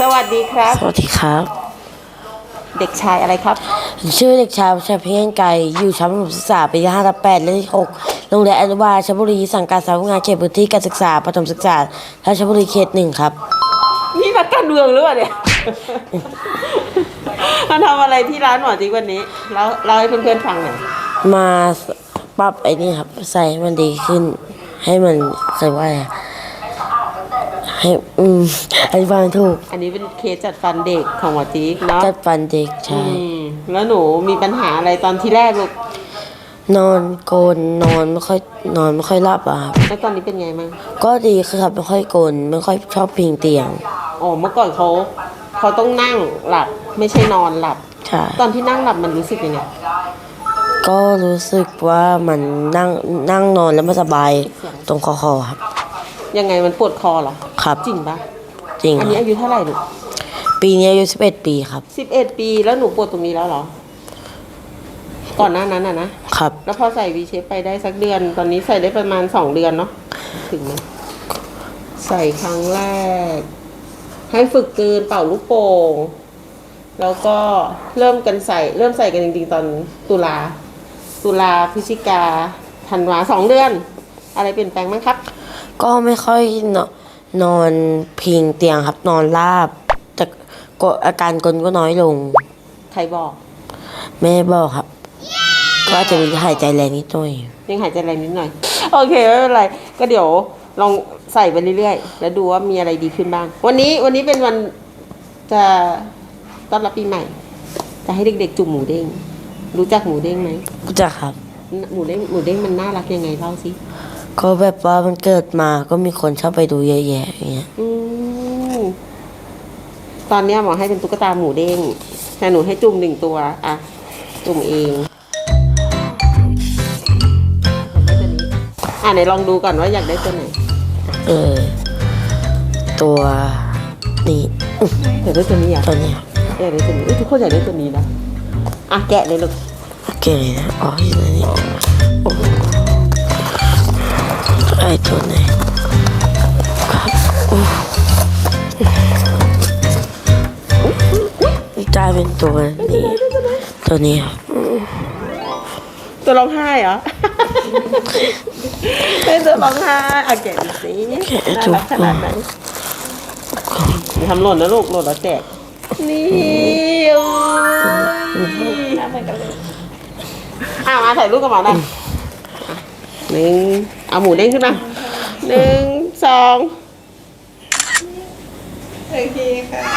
สวัสดีครับ สวัสดีครับ เด็กชายอะไรครับ ชื่อเด็กชายวัชรเพียงไก่อยู่ชั้นประถมศึกษาปีที่ห้าทับแปดเลขที่หกโรงเรียนอนุบาลราชบุรีสังกัดสำนักงานเขตพื้นที่การศึกษาประถมศึกษาราชบุรีเขตหนึ่งครับ นี่นักการเมืองหรือเปล่าเนี่ย มาทำอะไรที่ร้านหมอจิ๊กวันนี้เล่าเล่าให้เพื่อนๆฟังหน่อยมาปรับไอ้นี่ครับ ใส่ให้มันดีขึ้น ให้มันใส่ว่าอะไรอะ ให้อืมอธิบายไม่ถูก อันนี้เป็นเคสจัดฟันเด็กของหมอจิ๊กเนาะจัดฟันเด็กใช่ อืมแล้วหนูมีปัญหาอะไรตอนที่แรกลูกนอนโกนนอนไม่ค่อยนอนไม่ค่อยหลับอะครับ แล้วตอนนี้เป็นไงมั่งก็ดีครับไม่ค่อยโกนไม่ค่อยชอบพิงเตียงอ๋อเมื่อก่อนเขาเขาต้องนั่งหลับไม่ใช่นอนหลับ ใช่ตอนที่นั่งหลับมันรู้สึกยังไงก็รู้สึกว่ามันนั่งนั่งนอนแล้วไม่สบายตรงคอคอครับ ยังไงมันปวดคอเหรอ ครับจริงปะจริงอันคนี้รับอายุเท่าไหร่ลูกปีนี้อายุ11ปีครับสิบเอ็ดปีแล้วหนูปวดตรงนี้แล้วเหรอ ก่อนหน้านั้นอะนะครับ แล้วพอใส่วีเชฟไปได้สักเดือน ตอนนี้ใส่ได้ประมาณสองเดือนเนาะถึงไหมใส่ครั้งแรก ให้ฝึกเกินเป่าลูกโป่งแล้วก็เริ่มกันใส่ เริ่มใส่กันจริงๆตอนตุลาตุลาพฤศจิกาธันวาสองเดือน อะไรเปลี่ยนแปลงบ้างครับ ก็ไม่ค่อยนอนนอนพิงเตียงครับนอนราบแต่ก็อาการกลนก็น้อยลง ใครบอก แม่บอกครับ ก็อาจจะมีหายใจแรงนิดหน่อย ยังหายใจแรงนิดหน่อย โอเคไม่เป็นไร ก็เดี๋ยวลองใส่ไปเรื่อยๆ แล้วดูว่ามีอะไรดีขึ้นบ้าง วันนี้วันนี้เป็นวันจะต้อนรับปีใหม่ จะให้เด็กๆจุ่มหมูเด้ง รู้จักหมูเด้งไหมก็จะครับ หมูเด้งหมูเด้งมันน่ารักยังไงเล่าสิ ก็แบบว่ามันเกิดมาก็มีคนชอบไปดูเยอะแยะอย่างเงี้ย อืมตอนเนี้ยหมอให้เป็นตุ๊กตาหมูเด้งแต่หนูให้จุ่มหนึ่งตัวอะจุ่มเองอยากได้ตัวนี้อะไหนลองดูก่อนว่าอยากได้ตัวไหนเออ ตัวนี้อื้ออยากได้ตัวนี้อะตัวนี้ครับอยากได้ตัวนี้เอ้ยทุกคนอยากได้ตัวนี้นะอะแกะเลยลูกโอเคนะอ๋ออยู่ในนี้โอ้โห ไอ้ตัวไหนครับโอ้กลายเป็นตัวนี้ ตัวนี้ครับตัวร้องไห้เหรอเป็นตัวร้องไห้อะแกะดูสิน่ารักขนาดไหนอย่าทำหล่นนะลูกหล่นแล้วแจกนี่โอ้ยน่าเหมือนกันเลยอะมาถ่ายรูปกับหมอหน่อยอะ หนึ่งเอาหมูเด้งขึ้นมาหนึ่งสอง โอเคค่ะ